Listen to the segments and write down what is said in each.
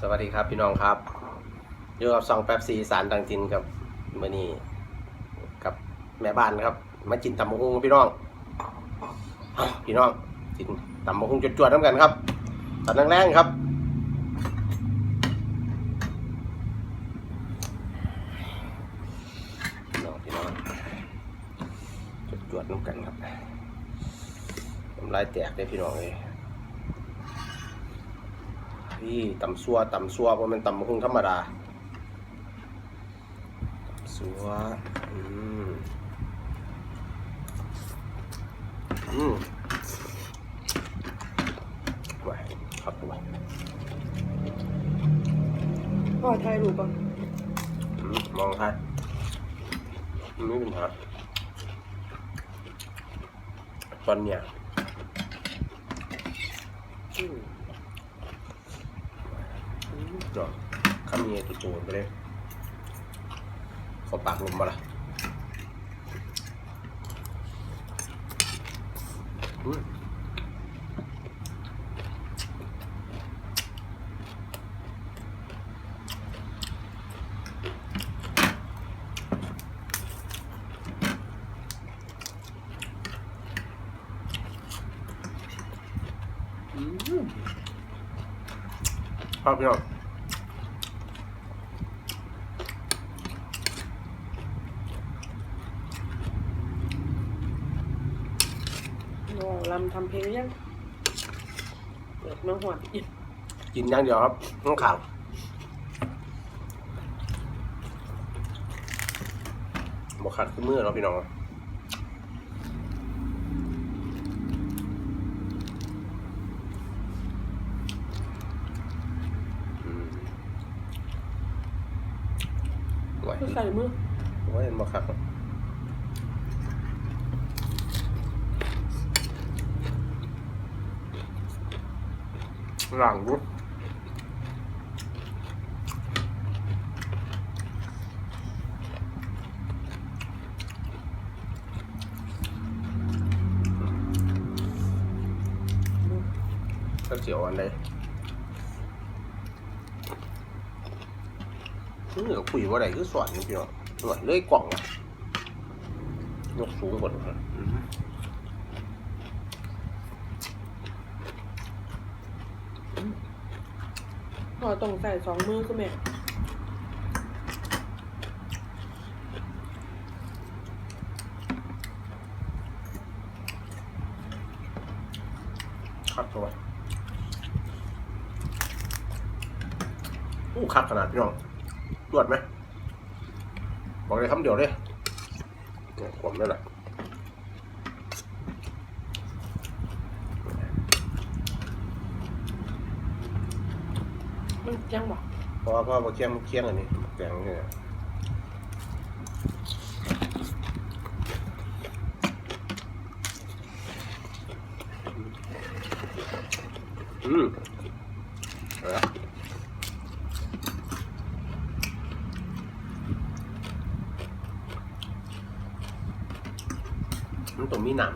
สวัสดีครับพี่น้องครับอยู่กับซองแป๊บซีสารดังจินกับมื่อนี้กับแม่บ้านครับ มากินตำมะฮุงพี่น้องพี่น้องกินตำมะฮุงจวดๆน้ำกันครับตอนแรงๆครับพี่น้องพี่น้องจวดๆน้ำกันครับน้ำลายแตกเลยพี่น้องเลย พี่ตำซัวตำซัวเพราะมันตำมะฮุงธรรมดาตำซัวอืมอืมไว้ครับไว้พ่อไทยรู้ปะอืมมองทันไม่เป็นปัญหาตอนเนี้ยอืมอืม เนาะข้ามีไอ้ตัวโจรไปเลยเขาปากลมมาละอืมครับพี่น้อง น้อง ลำทำเพลงหรือยังเปิดมาหัวอีกกินอย่างเดียวครับน้องข่าวบอกขัดขึ้นมือเราะพี่น้องอืมไหวคือใส่มือ ไหวบอกขัด หลังรุดก็เจียวอันใดนี่ก็คุยว่าไรคือสอนนี่พี่น้องสอนเลื่อยกล่องอะยกสูงกว่าครับพ่ อต้องใส่สองมือคือแม่คักตัวอู้คักขนาดพี่น้องรวดไหม บอกเลยคำเดียวเลยเนี่ยขวมนั่นแหละ มันยังบอกเพราะว่าพ่อมาเคี่ยงเคี่ยงอันนี้แกงเนี่ยอืมเอาละมันต้องมีหนำ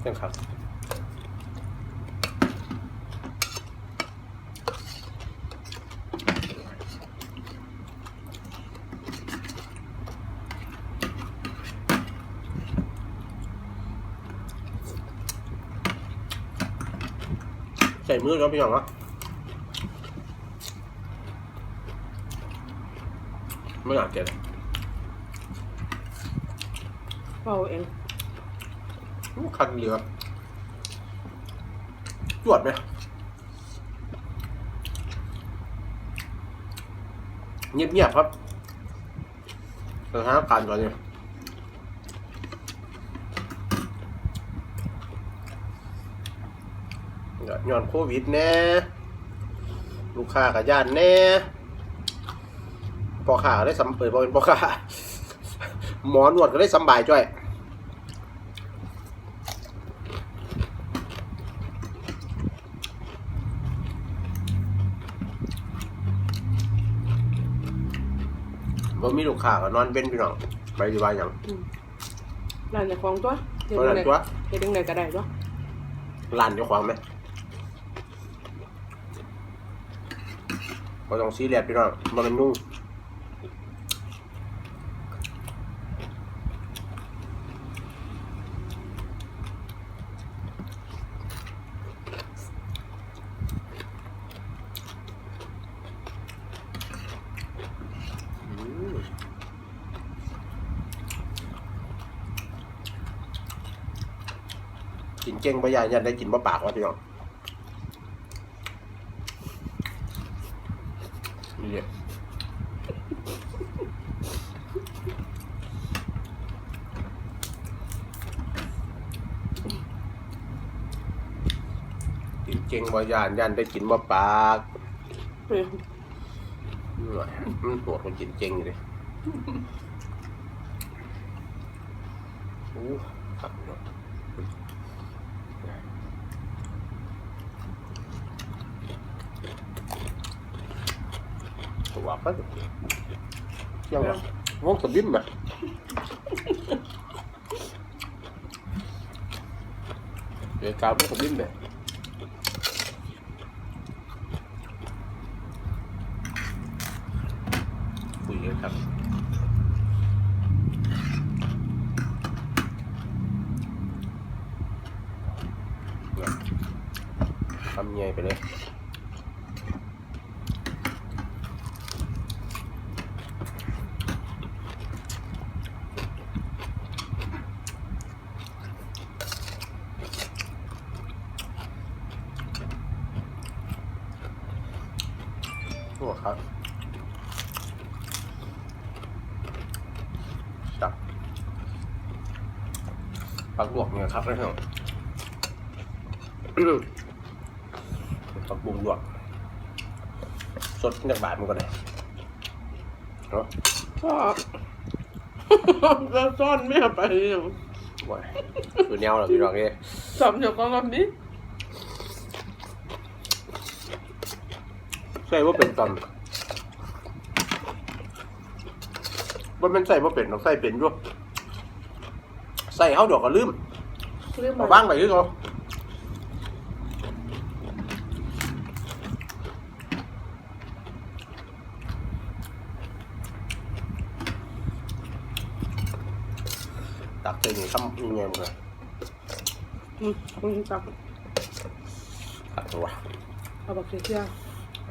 ใช่ครับ ใส่มือแล้วพี่น้องเนาะไม่อยากเก็บเป่าเองคันเหลือจวดไหมเงียบๆครับสถานการณ์ก่อนเนี่ย ย้อนโควิดแน่ลูกค้ากับญาติแน่พอขาได้สำเปิดพอเป็นพอขาหมอนวดก็ได้สำบายจ้อยบ่มีลูกค้าก็นอนเป็นพี่น้องไปดีว่าหยังอืมร้านจะของตัวเฮ็ดเพราะจันั้งนไดตัวเฮ็ดจังไดก็ได้ตัวร้านเจ้าของไหม ก็ต้องซีเรียสพี่น้องมันเป็นนุ่งอืมกินเก่งปะยายยันได้กินปะปากวะพี่น้องนี่เลย กินเก่งปะยานยันได้กินปะปากเฮ้ยนี่หน่อยมันปวดมันกินเก่งอยู่เลยโอ้ครับพี่น้องตัวปั๊บยังไงวงสบิมอะเดี๋ยวกาววงสบิมเนี่ยคุยกันครับเนี่ยทำใหญ่ไปเลย โอ้ครับจับปักลวกเนี่ยครับนะครับปักบุงลวกสดจากบาทมันก็ได้เนาะพ่อจะซ่อนแม่ไปอย่างว่าคือแนวเหรอพี่น้องเอ้ยสำเนียงกันแบบนี้ใส่ว่าเป็นตอนว่ามันใส่ว่าเป็นต้องใส่เป็นด้วยใส่เขาเดี๋ยวก็ลืมเรื่องเอามาบ้างไปคือเขาตักเต็มคำยังไงมึงอะอืมคุณจับตักตัวเอาบักเสียม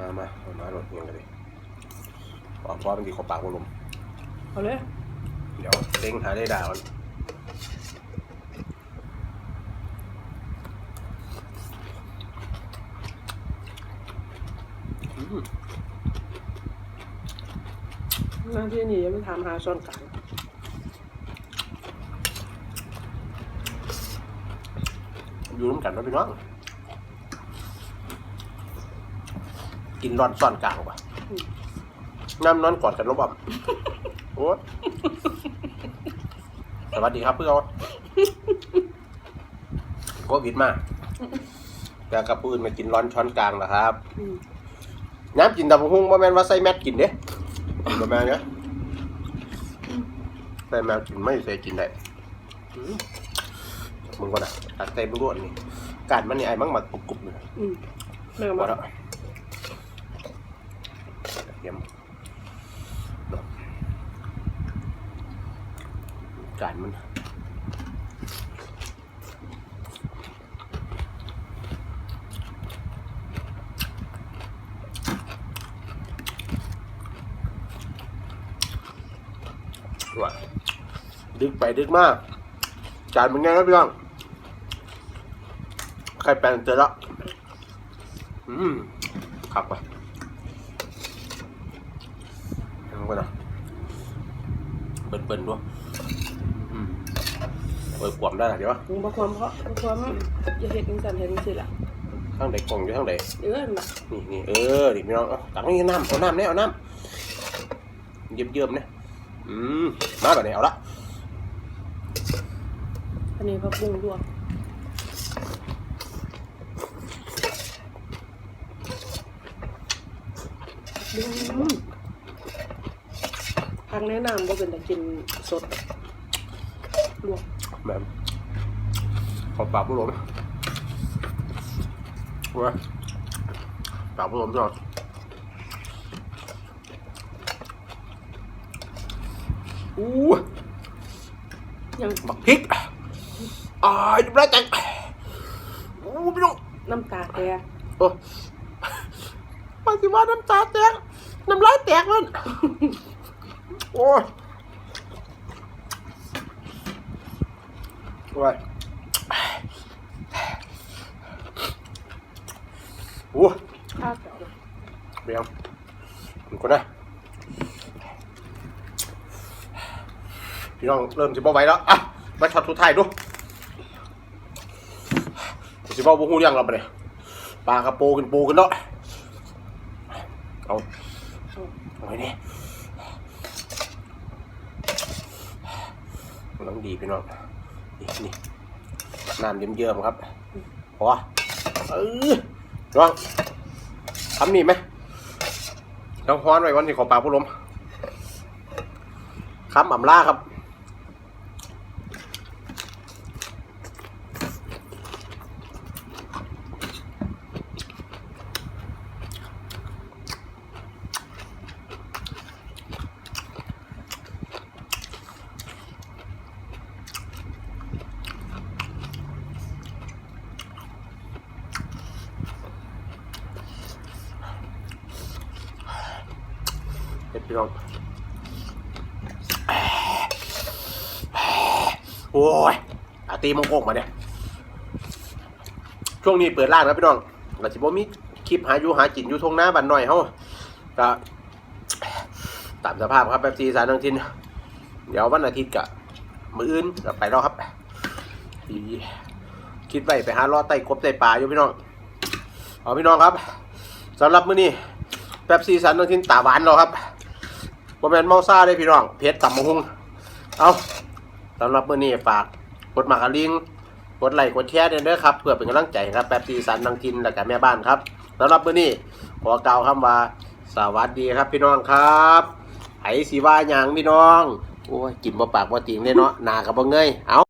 ามาเอามาหลดเงี้ยกันดิบอกว่ามันดีขอบปากกูลมเอาเลยเดี๋ยวเด้งหาได้ด่ามัน น้าที่นี่ยังไม่ทำหาซ่อนกลางอยู่ร่วมกันนะพี่น้อง กินร้อนซ่อนกลางว่ะน้ำนอนกอดกันรบอะโอ้ยสวัสดีครับเพื่อนโควิดมาแต่กับปืนมากินร้อนช้อนกลางนะครับอืมน้ำกินตำบักหุ่งบ่แม่นว่าใส่แมสกินเด้ บ่แม่นเนี่ยใส่แมสกินไม่ใส่กินได้อืมมึงก็นะตักใส่มึงรวดนี่การมันนี่ไอ้มั่งหมักกรุบๆเลยอืมแม่พอมาแล้วเยี่ยมการมัน ว่าดึกไปดึกมาก จานเป็นไงครับพี่น้องใครแปลงเจอแล้วอืมขับไปทำกันนะเปิดเปิดด้วยอืมเปิดขวมได้หรอเดี๋ยววะมึงบอกความเพราะบอกความอย่าเห็นจังสันเห็นจังสิล่ะข้างใดกล่องอยู่ข้างใดเออน่ะนี่นี่เออดิพี่น้องเอาตักนี่น้ำเอาน้ำเนี่ยเอาน้ำเยิ้มเยิ้มๆเนี่ย อืมมาแบบนี้เอาละอันนี้ผักบุ้งลวกอืมทางแนะนำว่าเป็นแต่กินสดลวกแบบขอปากผู้หลงเว้ยปากผู้หลงจ้ะ อู้ยังบักพริกอ่ายน้ำลายแตกอู้พี่น้องน้ำตาแกโอ้มาสิว่าน้ำตาแตกน้ำลายแตกมันโอ้ยโอ้ยโอ้ข้าวเก่าเบียงมันคนนะ พี่น้องเริ่มจะบ่ไหวแล้วอะมาช็อตสุดท้ายดูสิบ่บ่ฮู้เรื่องเราปเนี่ยปลากระโปขึ้นปูขึ้นเนาะเอาเอาไว้นี่กำลังดีพี่น้องนี่นี่น้ำเยิ้มๆครับพอเออน้องทำนี่ไหมน้องฮ้อนไว้วันนี้ขอปลาผู้ลมคำอ่ำล่าครับ โอ้ยอาตีมังโกกมาเนี่ย ช่วงนี้เปิดร้านครับพี่น้องเราจะบ่มีคลิปหาอยู่หากินอยู่ทงหน้าบันหน่อยเฮาก็ตามสภาพครับแบบซีสารทังทิน เดี๋ยววันอาทิตย์กะมืออื่นก็ไปแล้วครับคิดไว้ไปหารอไต่กบไต่ปลาอยู่พี่น้องเอาพี่น้องครับสำหรับมื้อนี้แป๊บซีสันต้องทินตาหวานเราครับบ่แม่นเมาซ่าได้พี่น้องเพชรต่ำมะฮุงเอา สำหรับมื้อนี้ฝากกดมากระลิงกดไลค์กดแชร์ด้วยเด้อครับ เพื่อเป็นกำลังใจครับแป๊บซีสันนังทินและกับแม่บ้านครับสำหรับมื้อนี้ขอกล่าวคำว่าสวัสดีครับพี่น้องครับไผสีว่าหยางพี่น้องโอ้ยกินบ่ปากบ่ติงเลยเนาะหน้ากับบ่เงยเอา